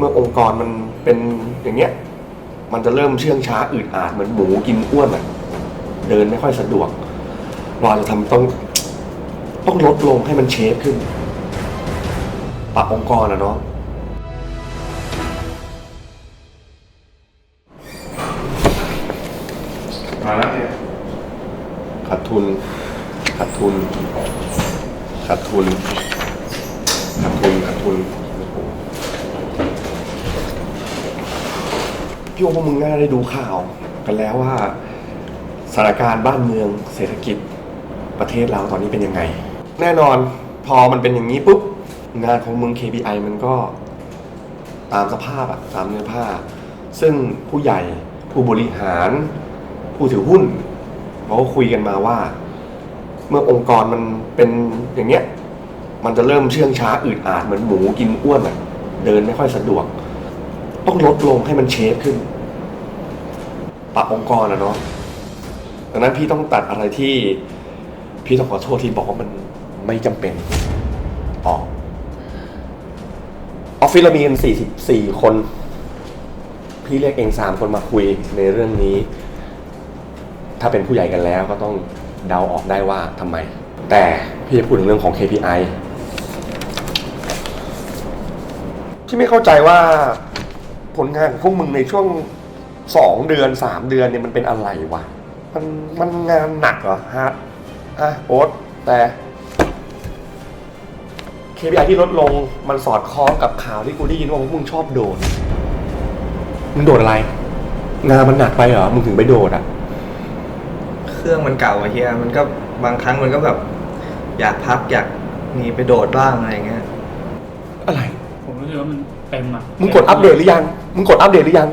เมื่อองค์กรมันเป็นอย่างเงี้ยมันจะเริ่มเชื่องช้าอืดอาดเหมือนหมูกินอ้วนอะเดินไม่ค่อยสะดวก เราจะทำต้องต้องลดลงให้มันเชฟขึ้น ปรับองค์กรนะเนาะมาแล้วเนี่ยขาดทุนขาดทุนขาดทุนขาดทุนขาดทุน พี่ว่าพวกมึงน่าได้ดูข่าวกันแล้วว่าสถานการณ์บ้านเมืองเศรษฐกิจประเทศเราตอนนี้เป็นยังไง แน่นอนพอมันเป็นอย่างนี้ปุ๊บงานของมึง KPI มันก็ตามสภาพอะตามเนื้อผ้า ซึ่งผู้ใหญ่ผู้บริหาร ผู้ถือหุ้นเขาก็คุยกันมาว่า เมื่อองค์กรมันเป็นอย่างเงี้ย มันจะเริ่มเชื่องช้าอืดอาดเหมือนหมูกินอ้วนอะเดินไม่ค่อยสะดวก ต้องลดลงให้มันเชฟขึ้น ปรับองค์กรนะเนาะดังนั้นพี่ต้องตัดอะไรที่ พี่ต้องขอโทษที่บอกว่ามันไม่จำเป็นออกออฟฟิศเรามีกันสี่สิบสี่คน พี่เรียกเองสามคนมาคุยในเรื่องนี้ ถ้าเป็นผู้ใหญ่กันแล้วก็ต้องเดาออกได้ว่าทำไม แต่พี่จะพูดถึงเรื่องของ KPI ที่ไม่เข้าใจว่า ผลงานของพวกมึงในช่วงสองเดือนสามเดือนเนี่ยมันเป็นอะไรวะ มันมันงานหนักเหรอฮะอะโอ๊ตแต่ KPI ที่ลดลงมันสอดคล้องกับข่าวที่กูได้ยินว่าพวกมึงชอบโดดมึงโดดอะไร งานมันหนักไปเหรอ มึงถึงไปโดดอะ เครื่องมันเก่าอะเฮียมันก็บางครั้งมันก็แบบ อยากพักอยากมีไปโดดบ้างอะไรอย่างเงี้ย อะไร ผมรู้สึกว่ามันเต็มอะมึงกดอัปเดตหรือยัง มึงกดอัปเดตหรือยัง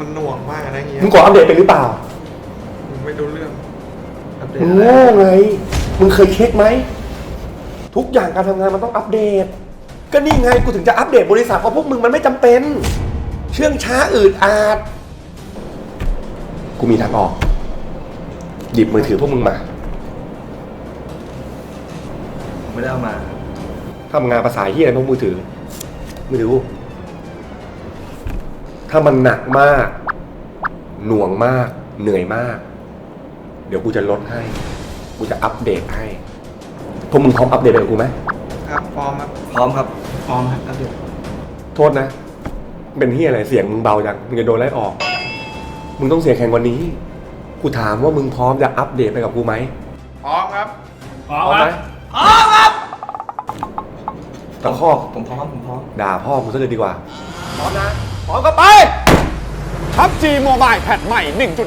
มันหน่วงมากนะเฮียมึงกดอัปเดตเป็นหรือเปล่า มึงไม่รู้เรื่องอัปเดตมึงอะไรโง่ไง มึงเคยเช็คไหม ทุกอย่างการทำงานมันต้องอัปเดต ก็นี่ไงกูถึงจะอัปเดตบริษัทเพราะพวกมึงมันไม่จำเป็น เชื่องช้าอืดอาด กูมีทางออก หยิบมือถือพวกมึงมา ไม่ได้เอามา ทำงานภาษาที่อะไรพวกมือถือ มือถือกูถ้ามันหนักมาก หน่วงมาก เหนื่อยมาก เดี๋ยวกูจะลดให้ กูจะอัปเดตให้พวกมึงพร้อมอัปเดตไปกับกูไหม ครับพร้อมครับพร้อมครับ พร้อมครับอัปเดตโทษนะ เป็นที่อะไรเสียงมึงเบาจัง มึงจะโดนไล่ออก มึงต้องเสียงแข็งกว่านี้ กูถามว่ามึงพร้อมจะอัปเดตไปกับกูไหมพร้อมครับพร้อมพร้อมคไหมรับ ตะคอกผมพร้อมผมพร้อมด่าพ่อกูซะเลยดีกว่า พร้อมนะพร้อมก็ไป พับ G Mobile แพทใหม่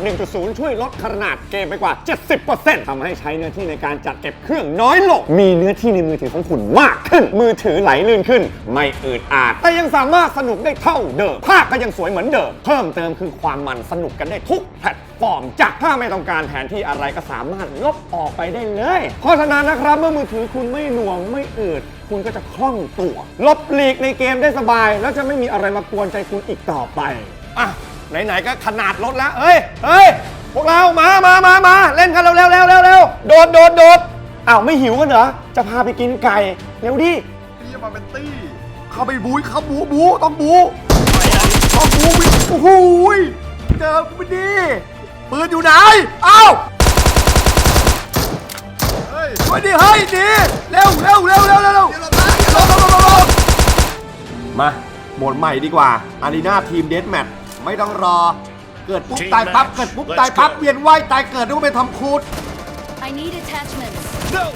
1.1.0 ช่วยลดขนาดเกมไปกว่า 70%ทำให้ใช้เนื้อที่ในการจัดเก็บเครื่องน้อยลง มีเนื้อที่ในมือถือของคุณมากขึ้น มือถือไหลลื่นขึ้น ไม่อืดอาด แต่ยังสามารถสนุกได้เท่าเดิม ภาพก็ยังสวยเหมือนเดิม เพิ่มเติมคือความมันสนุกกันได้ทุกแพลตฟ อร์มจากถ้าไม่ต้องการแผนที่อะไรก็สามารถลบออกไปได้เลย เพราะฉะนั้นนะครับเมื่อมือถือคุณไม่หน่วงไม่อืดคุณก็จะคล่องตัว ลบหลีกในเกมได้สบาย แล้วจะไม่มีอะไรมากวนใจคุณอีกต่อไปอะไหนๆก็ขนาดรถแล้วเฮ้ยเฮ้ยพวกเรามามามามาเล่นกันเร็วเร็วเร็วเร็วเร็วโดดโดดโดดอ้าวไม่หิวกันเหรอจะพาไปกินไก่เร็วดิพี่จะมาเป็นตี้เข้าไปบู๊เข้าบูบูต้องบูต้องบูวิโอ้โหยเจอกูไม่ดี ปืนอยู่ไหน เอ้าเฮ้ยช่วยดิเฮ้ยดีเร็วเร็วเร็วเร็วเร็วเร็วเร็วมาโหมดใหม่ดีกว่าอารีนาทีมเดสแมทไม่ต้องรอ เกิดปุ๊บตายปั๊บเกิดปุ๊บตายปั๊บเวียนว่ายตายเกิดนึกว่าไปทำคูด I need attachments.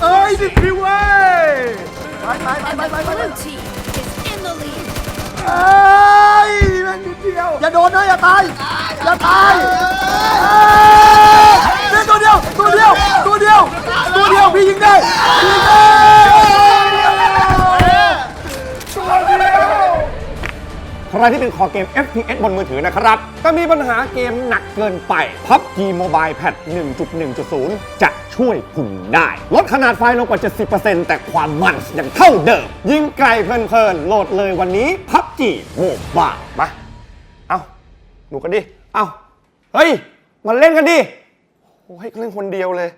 เอ้ยนี่พี่เว้ยไปไปไป And ไป the ไปไป blue team is in the lead. เอ้ยแม่งนิดเดียว อย่าโดนนะอย่าตาย อย่าตาย เอ้ยเนี่ยตัวเดียวตัวเดียวตัวเดียวตัวเดียวพี่ยิงได้พี่ยิงได้ใครที่เป็นคอเกม FPS บนมือถือนะครับ ก็มีปัญหาเกมหนักเกินไป PUBG Mobile Patch 1.1.0 จะช่วยคุณได้ ลดขนาดไฟล์ลงกว่า 70%แต่ความมันยังเท่าเดิม ยิงไกลเพลินๆ โหลดเลยวันนี้ PUBG Mobile มา เอาหนูกันดิ เอา เฮ้ย มาเล่นกันดิโอ้ยเล่นคนเดียวเลย